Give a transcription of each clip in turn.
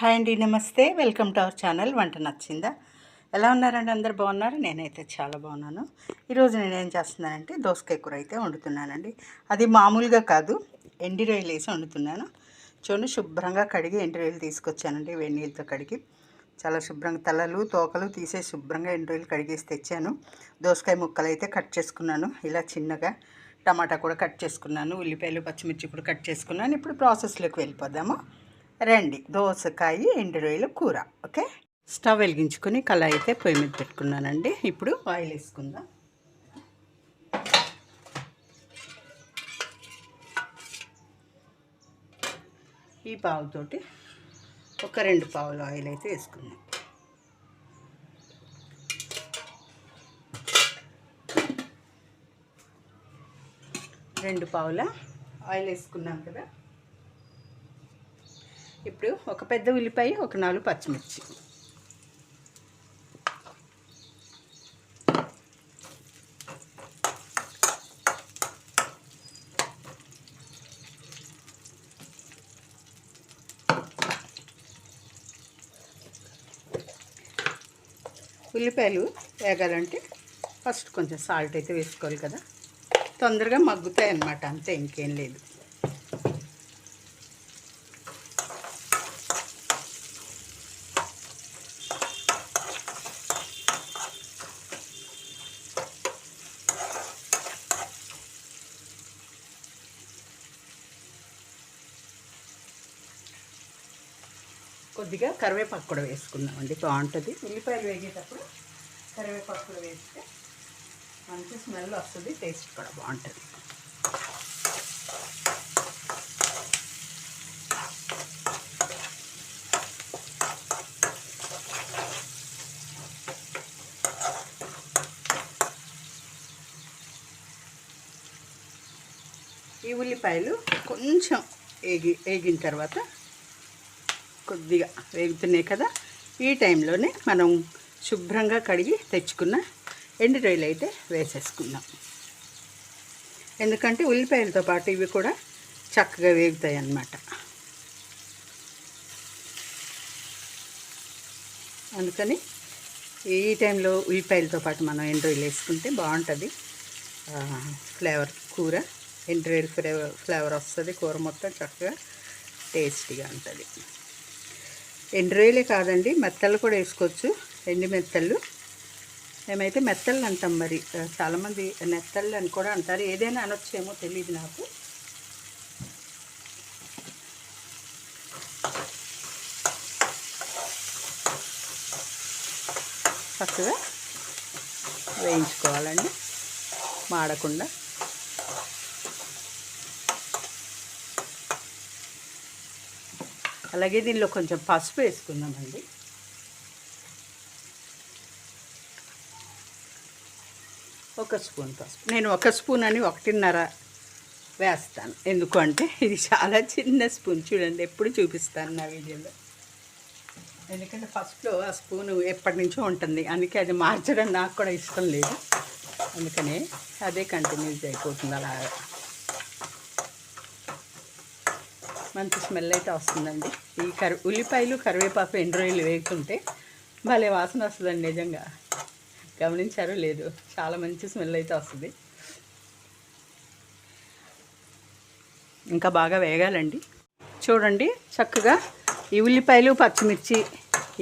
Hi అండి నమస్తే. Welcome to our channel. వంట నచ్చిందా? ఎలా ఉన్నారండి? అందరు బాగున్నారు? నేనైతే చాలా బాగున్నాను. ఈరోజు నేను ఏం చేస్తున్నానంటే దోసకాయ కూర అయితే వండుతున్నానండి. అది మామూలుగా కాదు ఎండి రొయ్యలు వేసి వండుతున్నాను. చూడండి శుభ్రంగా కడిగి ఎండి రొయ్యలు తీసుకొచ్చానండి వేడి నీళ్ళతో కడిగి. చాలా శుభ్రంగా తలలు తోకలు తీసే శుభ్రంగా ఎండి రొయ్యలు కడిగేసి తెచ్చాను. దోసకాయ ముక్కలు అయితే కట్ చేసుకున్నాను. ఇలా చిన్నగా టమాటా కూడా కట్ చేసుకున్నాను. ఉల్లిపాయలు పచ్చిమిర్చి కూడా కట్ చేసుకున్నాను. ఇప్పుడు ప్రాసెస్లోకి వెళ్ళిపోదాము. రండి. దోసకాయ ఎండు రొయ్యల కూర. ఓకే? స్టవ్ వెలిగించుకొని కళాయి అయితే పొయ్యి మీద పెట్టుకున్నానండి. ఇప్పుడు ఆయిల్ వేసుకుందాం. ఈ పావుతోటి ఒక రెండు పావులు ఆయిల్ అయితే వేసుకుందాం. రెండు పావుల ఆయిల్ వేసుకున్నాం కదా? ఇప్పుడు ఒక పెద్ద ఉల్లిపాయ ఒక నాలుగు పచ్చిమిర్చి. ఉల్లిపాయలు వేగాలంటే ఫస్ట్ కొంచెం సాల్ట్ అయితే వేసుకోవాలి కదా. తొందరగా మగ్గుతాయి అన్నమాట అంతే ఇంకేం లేదు. కొద్దిగా కరివేపాకు కూడా వేసుకుందామండి. బాగుంటుంది. ఉల్లిపాయలు వేగేటప్పుడు కరివేపాకు కూడా వేస్తే మంచి స్మెల్ వస్తుంది టేస్ట్ కూడా బాగుంటుంది. ఈ ఉల్లిపాయలు కొంచెం వేగి వేగిన తర్వాత కొద్దిగా వేగుతున్నాయి కదా ఈ టైంలోనే మనం శుభ్రంగా కడిగి తెచ్చుకున్న ఎండు రొయ్యలు అయితే వేసేసుకుందాం. ఎందుకంటే ఉల్లిపాయలతో పాటు ఇవి కూడా చక్కగా వేగుతాయి అన్నమాట. అందుకని ఈ టైంలో ఉల్లిపాయలతో పాటు మనం ఎండు వేసుకుంటే బాగుంటుంది. ఫ్లేవర్ కూర ఎండు ఫ్లేవర్ ఫ్లేవర్ వస్తుంది కూర మొత్తం చక్కగా టేస్టీగా ఉంటుంది. ఎండు రొయ్యలే కాదండి మెత్తలు కూడా వేసుకోవచ్చు ఎండి మెత్తళ్ళు మేమైతే మెత్తళ్ళు అంటాం మరి. చాలామంది మెత్తళ్ళు అని కూడా అంటారు. ఏదైనా అనొచ్చేమో తెలియదు నాకు. చక్కగా వేయించుకోవాలండి మాడకుండా. అలాగే దీనిలో కొంచెం పసుపు వేసుకుందామండి. ఒక స్పూన్ పసుపు. నేను ఒక స్పూన్ అని ఒకటిన్నర వేస్తాను. ఎందుకంటే ఇది చాలా చిన్న స్పూన్. చూడండి ఎప్పుడు చూపిస్తాను నా వీడియోలో. ఎందుకంటే ఫస్ట్లో ఆ స్పూన్ ఎప్పటి నుంచో ఉంటుంది. అందుకే అది మార్చడం నాకు కూడా ఇష్టం లేదు. అందుకనే అదే కంటిన్యూస్ అయిపోతుంది అలాగా మంచి స్మెల్ అయితే వస్తుందండి. ఈ కరి ఉల్లిపాయలు కరివేపాకు ఎండ్రాయిలు వేగుతుంటే భలే వాసన వస్తుందండి నిజంగా. గమనించారో లేదు చాలా మంచి స్మెల్ అయితే వస్తుంది. ఇంకా బాగా వేగాలండి. చూడండి చక్కగా ఈ ఉల్లిపాయలు పచ్చిమిర్చి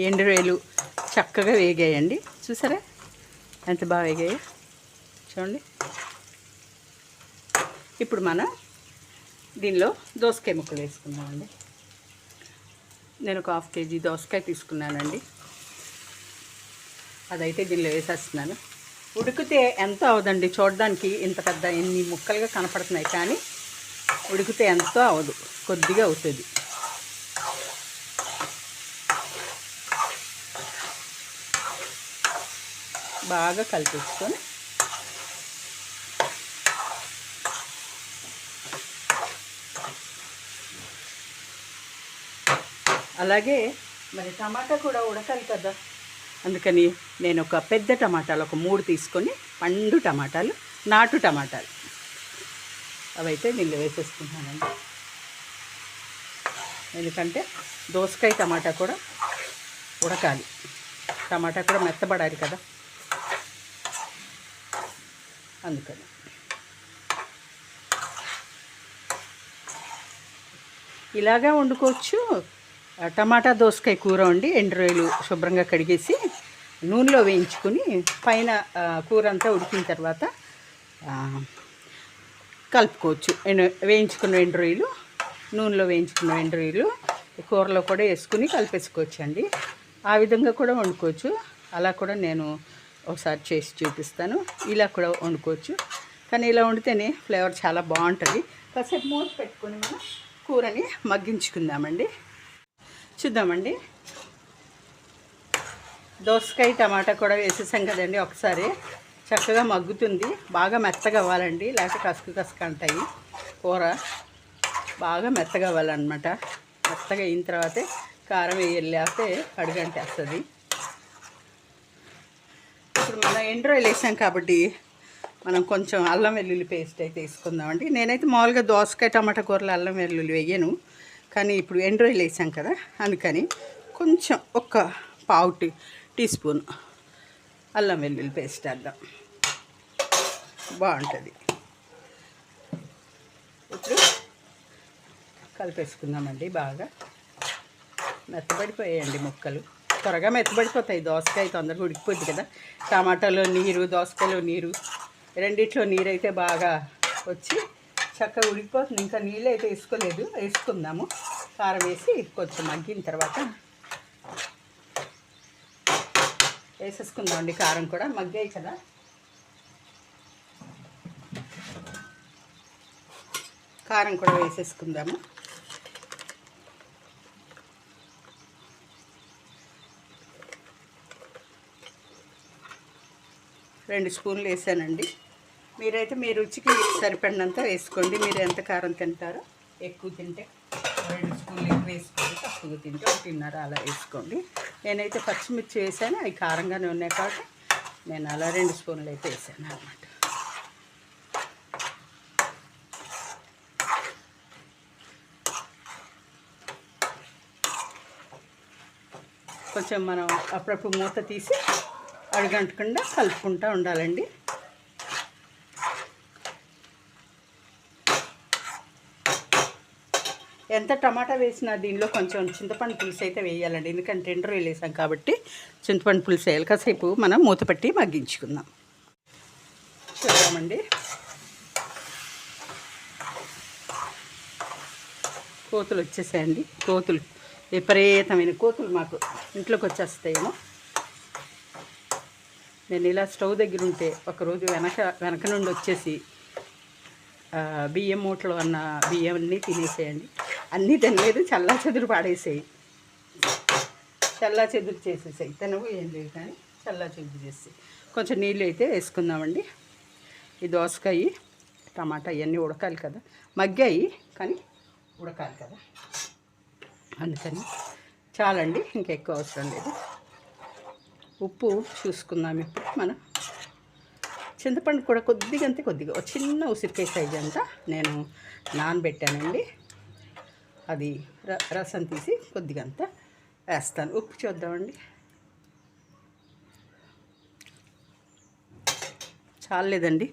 ఎండురేలు చక్కగా వేగాయండి. చూసారా? ఎంత బాగా వేగాయో. చూడండి. ఇప్పుడు మనం దీనిలో దోసకాయ ముక్కలు వేసుకుందామండి. నేను ఒక హాఫ్ కేజీ దోసకాయ తీసుకున్నానండి. అదైతే దీనిలో వేసేస్తున్నాను. ఉడికితే ఎంత అవదండి? చూడడానికి ఇంత పెద్ద ఎన్ని ముక్కలుగా కనపడుతున్నాయి కానీ ఉడికితే ఎంతో అవదు. కొద్దిగా అవుతుంది. బాగా కలిపేసుకొని అలాగే మరి టమాటా కూడా ఉడకాలి కదా. అందుకని నేను ఒక పెద్ద టమాటాలు ఒక మూడు తీసుకొని పండు టమాటాలు నాటు టమాటాలు అవైతే నీళ్ళు వేసేసుకుంటానండి ఎందుకంటే దోసకాయ టమాటా కూడా ఉడకాలి. టమాటా కూడా మెత్తబడాలి కదా. అందుకని. ఇలాగా వండుకోవచ్చు. టమాటా దోసకాయ కూర వండి ఎండ్రోయలు శుభ్రంగా కడిగేసి నూనెలో వేయించుకుని పైన కూర అంతా ఉడికిన తర్వాత కలుపుకోవచ్చు. వేయించుకున్న ఎండ్రోయలు నూనెలో వేయించుకున్న ఎండ్రోయలు కూరలో కూడా వేసుకుని కలిపేసుకోవచ్చు అండి ఆ విధంగా కూడా వండుకోవచ్చు. అలా కూడా నేను ఒకసారి చేసి చూపిస్తాను. ఇలా కూడా వండుకోవచ్చు. కానీ ఇలా వండితేనే ఫ్లేవర్ చాలా బాగుంటుంది. కాసేపు మూత పెట్టుకొని మనం కూరని మగ్గించుకుందామండి. చూద్దామండి. దోసకాయ టమాటా కూడా వేసేసాం కదండి ఒకసారి. చక్కగా మగ్గుతుంది. బాగా మెత్తగా అవ్వాలండి. లేకపోతే కసుకు కసుకు అంటాయి కూర. బాగా మెత్తగా అవ్వాలన్నమాట. మెత్తగా అయిన తర్వాతే కారం వేయాలి. అడుగంటేస్తుంది. వస్తుంది ఇప్పుడు మనం ఎండు వేసాం కాబట్టి మనం కొంచెం అల్లం వెల్లుల్లి పేస్ట్ అయితే వేసుకుందామండి. నేనైతే మామూలుగా దోసకాయ టమాటా కూరలో అల్లం వెల్లుల్లి వేయను. కానీ ఇప్పుడు ఎండు రొయ్యలు వేసాం కదా అందుకని కొంచెం ఒక పావు టీ టీ స్పూన్ అల్లం వెల్లుల్లి పేస్ట్ వేద్దాం బాగుంటుంది. ఇప్పుడు కలిపేసుకుందామండి బాగా. మెత్తబడిపోయాయండి ముక్కలు. త్వరగా మెత్తబడిపోతాయి. దోసకాయ తొందరగా ఉడికిపోద్ది కదా. టమాటాలో నీరు దోసకాయలో నీరు రెండిట్లో నీరు అయితే బాగా వచ్చి చక్కగా ఉడికిపోతుంది. ఇంకా నీళ్ళు అయితే వేసుకోలేదు. వేసుకుందాము. కారం వేసి కొంచెం మగ్గిన తర్వాత వేసేసుకుందామండి కారం కూడా. మగ్గాయి కదా. కారం కూడా వేసేసుకుందాము. రెండు స్పూన్లు వేసానండి. మీరైతే మీ రుచికి సరిపడినంత వేసుకోండి. మీరు ఎంత కారం తింటారో ఎక్కువ తింటే రెండు స్పూన్లు ఎక్కువ వేసుకోండి. తక్కువ తింటే ఒకటిన్నర అలా వేసుకోండి. నేనైతే పచ్చిమిర్చి వేసాను. అవి కారంగానే ఉన్నాయి కాబట్టి నేను అలా రెండు స్పూన్లు అయితే వేసాను అనమాట కొంచెం మనం అప్పుడప్పుడు మూత తీసి అడుగంటకుండా కలుపుకుంటూ ఉండాలండి. ఎంత టమాటా వేసినా దీనిలో కొంచెం చింతపండు పులుసు అయితే వేయాలండి. ఎందుకంటే ఎండ్రు వేసాం కాబట్టి చింతపండు పులుసు వేయాలి. కాసేపు మనం మూత పెట్టి మగ్గించుకుందాం. చూద్దామండి. కోతులు వచ్చేసాయండి. కోతులు విపరీతమైన కోతులు మాకు ఇంట్లోకి వచ్చేస్తాయేమో. నేను ఇలా స్టవ్ దగ్గర ఉంటే ఒకరోజు వెనక వెనక నుండి వచ్చేసి బియ్యం మూటలు అన్న బియ్యం అన్నీ తినేసేయండి. అన్నీ తినలేదు చల్లా చెదురు పాడేసేయి. చల్లా చెదురు చేసేసాయి. తినవు ఏం లేదు కానీ చల్లా చెదురు చేసి కొంచెం నీళ్ళు అయితే వేసుకుందామండి. ఈ దోసకాయ టమాటా ఇవన్నీ ఉడకాలి కదా. మగ్గాయి కానీ ఉడకాలి కదా. అందుకని చాలండి ఇంకెక్కువ అవసరం లేదు. ఉప్పు చూసుకుందాం ఇప్పుడు మనం. చింతపండు కూడా కొద్దిగా. అంతే కొద్దిగా చిన్న ఉసిరికాయ సైజ్ అంతా నేను నానబెట్టానండి. అది ర రసం తీసి కొద్దిగా అంతా వేస్తాను. ఉప్పు చూద్దామండి. చాలేదండి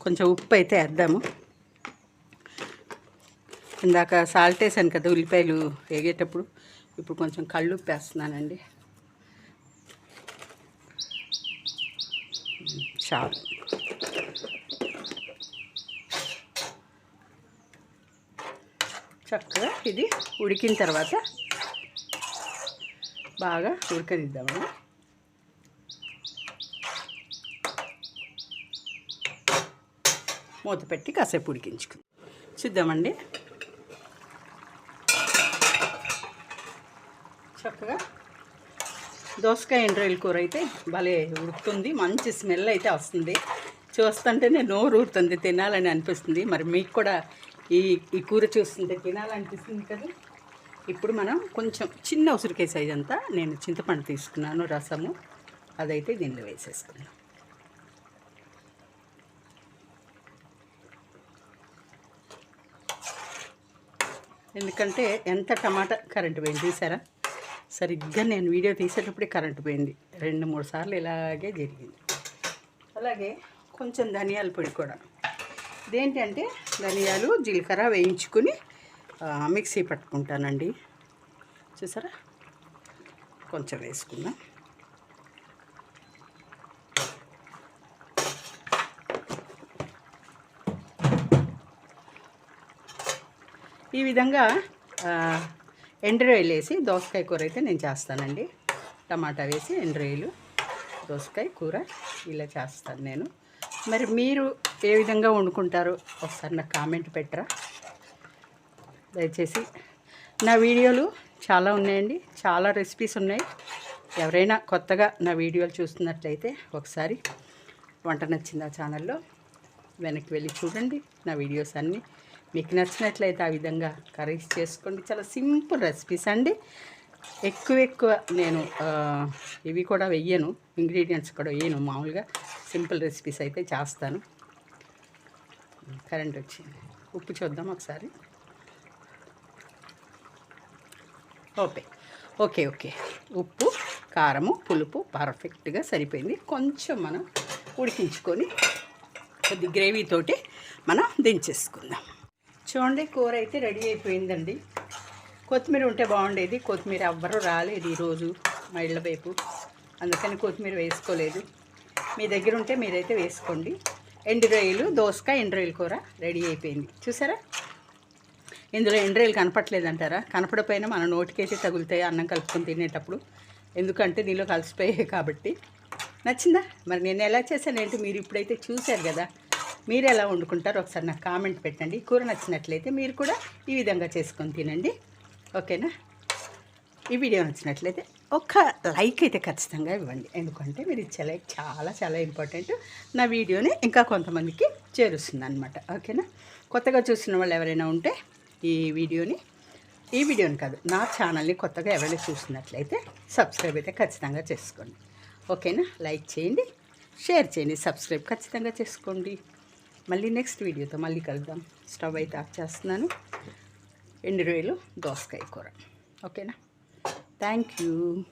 కొంచెం ఉప్పు అయితే వేద్దాము. ఇందాక సాల్ట్ వేసాను కదా ఉల్లిపాయలు వేగేటప్పుడు. ఇప్పుడు కొంచెం కళ్ళు ఉప్పు వేస్తున్నానండి. చాలు. చక్కగా ఇది ఉడికిన తర్వాత బాగా ఉడకనిద్దామండి మూత పెట్టి కాసేపు ఉడికించుకుందాం. చూద్దామండి. చక్కగా దోసకాయ ఎండ్రాయిల్ కూర అయితే భలే ఉడుకుతుంది. మంచి స్మెల్ అయితే వస్తుంది. చూస్తుంటేనే నోరు ఊరుతుంది తినాలని అనిపిస్తుంది. మరి మీకు కూడా ఈ ఈ కూర చూస్తుంటే తినాలనిపిస్తుంది కదా? ఇప్పుడు మనం కొంచెం చిన్న ఉసిరికాయ సైజ్ అంతా నేను చింతపండు తీసుకున్నాను రసము. అదైతే దీనిలో వేసేసుకున్నాను ఎందుకంటే ఎంత టమాటా కరెంటు పోయింది చూసారా? సరిగ్గా నేను వీడియో తీసేటప్పుడే కరెంటు పోయింది. రెండు మూడు సార్లు ఇలాగే జరిగింది. అలాగే కొంచెం ధనియాల పొడి కూడా. ఇదేంటంటే ధనియాలు జీలకర్ర వేయించుకుని మిక్సీ పట్టుకుంటానండి. చూసారా? కొంచెం వేసుకుందాం ఈ విధంగా ఎండ్రాయిల్ వేసి దోసకాయ కూర అయితే నేను చేస్తానండి. టమాటా వేసి ఎండ్రాయిలు దోసకాయ కూర ఇలా చేస్తాను నేను. మరి మీరు ఏ విధంగా వండుకుంటారు ఒకసారి నాకు కామెంట్ పెట్టరా? దయచేసి. నా వీడియోలు చాలా ఉన్నాయండి. చాలా రెసిపీస్ ఉన్నాయి. ఎవరైనా కొత్తగా నా వీడియోలు చూస్తున్నట్లయితే ఒకసారి వంట నచ్చింది ఆ ఛానల్లో వెనక్కి వెళ్ళి చూడండి నా వీడియోస్ అన్నీ. మీకు నచ్చినట్లయితే ఆ విధంగా కర్రీస్ చేసుకోండి. చాలా సింపుల్ రెసిపీస్ అండి. ఎక్కువ ఎక్కువ నేను ఇవి కూడా వెయ్యను. ఇంగ్రీడియంట్స్ కూడా వేయను. మామూలుగా సింపుల్ రెసిపీస్ అయితే చేస్తాను. కరెంట్ వచ్చింది. ఉప్పు చూద్దాం ఒకసారి. ఓకే. Okay okay. ఉప్పు కారము పులుపు పర్ఫెక్ట్గా సరిపోయింది. కొంచెం మనం ఉడికించుకొని కొద్ది గ్రేవీతోటి మనం దించేసుకుందాం. చూడండి కూర అయితే రెడీ అయిపోయిందండి. కొత్తిమీర ఉంటే బాగుండేది. కొత్తిమీర ఎవ్వరూ రాలేదు ఈరోజు మా ఇళ్ళ వైపు. అందుకని కొత్తిమీర వేసుకోలేదు. మీ దగ్గర ఉంటే మీరైతే వేసుకోండి. ఎండు రొయ్యలు దోసకాయ ఎండు కూర రెడీ అయిపోయింది. చూసారా? ఇందులో ఎండ్రాయిలు కనపట్లేదంటారా? కనపడపోయినా మన నోటికైతే తగులుతాయి అన్నం కలుపుకొని తినేటప్పుడు. ఎందుకంటే దీనిలో కలిసిపోయాయి కాబట్టి. నచ్చిందా? మరి నేను ఎలా చేశాను ఏంటి? మీరు ఇప్పుడైతే చూశారు కదా. మీరు ఎలా వండుకుంటారో ఒకసారి నాకు కామెంట్ పెట్టండి. కూర నచ్చినట్లయితే మీరు కూడా ఈ విధంగా చేసుకొని తినండి. ఓకేనా? ఈ వీడియో నచ్చినట్లయితే ఒక్క లైక్ అయితే ఖచ్చితంగా ఇవ్వండి. ఎందుకంటే మీరు ఇచ్చే లైక్ చాలా చాలా ఇంపార్టెంట్. నా వీడియోని ఇంకా కొంతమందికి చేరుస్తుంది అనమాట ఓకేనా? కొత్తగా చూసిన వాళ్ళు ఎవరైనా ఉంటే ఈ వీడియోని ఈ వీడియోని కాదు నా ఛానల్ని కొత్తగా ఎవరైనా చూసినట్లయితే సబ్స్క్రైబ్ అయితే ఖచ్చితంగా చేసుకోండి. ఓకేనా? లైక్ చేయండి షేర్ చేయండి సబ్స్క్రైబ్ ఖచ్చితంగా చేసుకోండి. మళ్ళీ నెక్స్ట్ వీడియోతో మళ్ళీ కలుద్దాం. స్టవ్ అయితే ఆఫ్ చేస్తున్నాను. ఎండు రొయ్యలు దోసకాయ కూర. ఓకేనా? Thank you